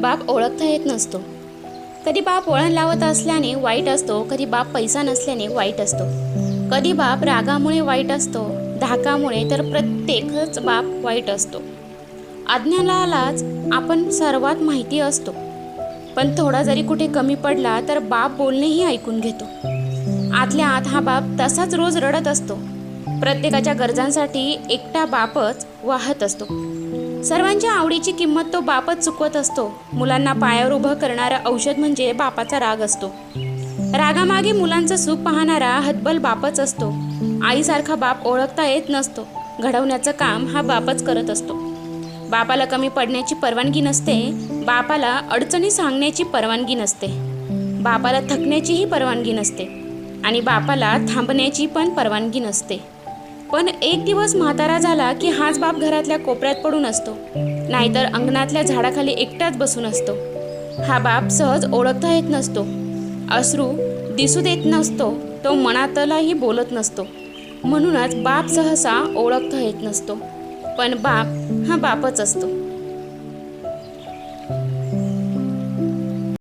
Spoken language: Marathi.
बाप ओळखता येत नसतो. कधी बाप वळण लावत असल्याने वाईट असतो कधी बाप पैसा नसल्याने वाईट असतो. कधी बाप रागामुळे वाईट असतो धाकामुळे तर प्रत्येकच बाप वाईट असतो. अज्ञानालाच आपण सर्वात माहिती असतो. पण थोडा जरी कुठे कमी पडला तर बाप बोलणेही ऐकून घेतो. आतल्या आत हा बाप तसाच रोज रडत असतो. प्रत्येकाच्या गरजांसाठी एकटा बापच वाहत असतो. सर्वांच्या आवडीची किंमत तो बापच चुकवत असतो. मुलांना पायावर उभं करणारं औषध म्हणजे बापाचा राग असतो. रागामागे मुलांचं सुख पाहणारा हतबल बापच असतो. आईसारखा बाप ओळखता येत नसतो. घडवण्याचं काम हा बापच करत असतो. बापाला कमी पडण्याची परवानगी नसते बापाला अडचणी सांगण्याची परवानगी नसते. बापाला थकण्याचीही परवानगी नसते आणि बापाला थांबण्याची पण परवानगी नसते. पण एक दिवस म्हातारा झाला की हाच बाप घरातल्या कोपऱ्यात पडून असतो. नाहीतर अंगणातल्या झाडाखाली एकटाच बसून असतो. हा बाप सहज ओळखता येत नसतो. अश्रू दिसू देत नसतो तो मनातलाही बोलत नसतो. म्हणूनच बाप सहसा ओळखता येत नसतो. पण बाप हा बापच असतो.